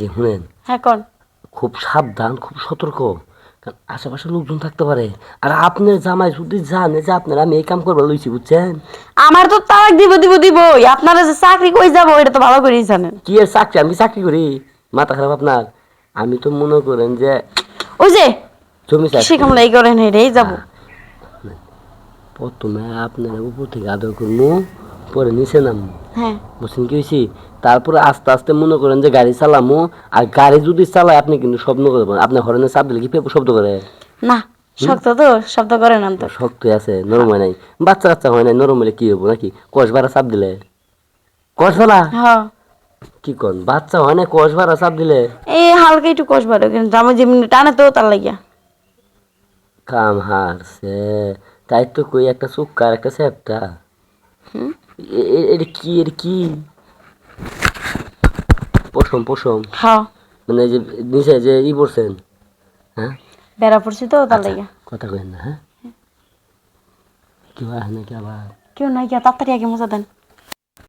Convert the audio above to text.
যে শুনেন হ্যাঁ কোন। খুব সাবধান খুব সতর্ক। কারণ আশেপাশে লোকজন থাকতে পারে। আর আপনার জামাই যদি জানে যে আপনার আমি এই কাম করবার লইছি বুঝছেন? আমার তো তালাক দিব দিব দিবই আপনারা যে চাকরি কই যাব এটা তো ভালো করেই জানেন। কি এর চাকরি? আমি চাকরি করি। মাথা খারাপ আপনার। আমি তো মনে করেন যে ওই যে জমি চাকরি কৃষি কামলাই করেন এটাই যাব। প্রথমে আপনার উপর থেকে আদর করব পরে নিচে নামবো। হ্যাঁ। বুঝছেন কি হয়েছি তারপরে আস্তে আস্তে মনে করেন যে গাড়ি চালামো আর গাড়ি যদি চালায় আপনি কিন্তু শব্দ করবেন আপনার হরেনে চাপ দিলে কি শব্দ করে? না শক্ত তো শব্দ করে না তো। শক্ত আছে নরম হয় নাই। বাচ্চা কাচ্চা হয় নাই নরম হলে কি হব নাকি? কষ ভাড়া চাপ দিলে? কষ ভাড়া? হ্যাঁ। কি কন বাচ্চা হয় না কষ ভাড়া চাপ দিলে? এই হালকা একটু কষ বাড়ে কিন্তু আমার যেমনি টানে তো তার লাগিয়া। কাম হারছে। তাই তো কই একটা চুক্কার একটা স্যাপটা এটা কি এটা কি? পশম পশম। হ্যাঁ মানে যে নিচে যে ই পড়ছেন হ্যাঁ? বেড়া পড়ছি তো তার লাগে। কথা কেন না হ্যাঁ? কি হয় নাকি আবার? কেউ নাই গিয়া তাড়াতাড়ি আগে মজা দেন।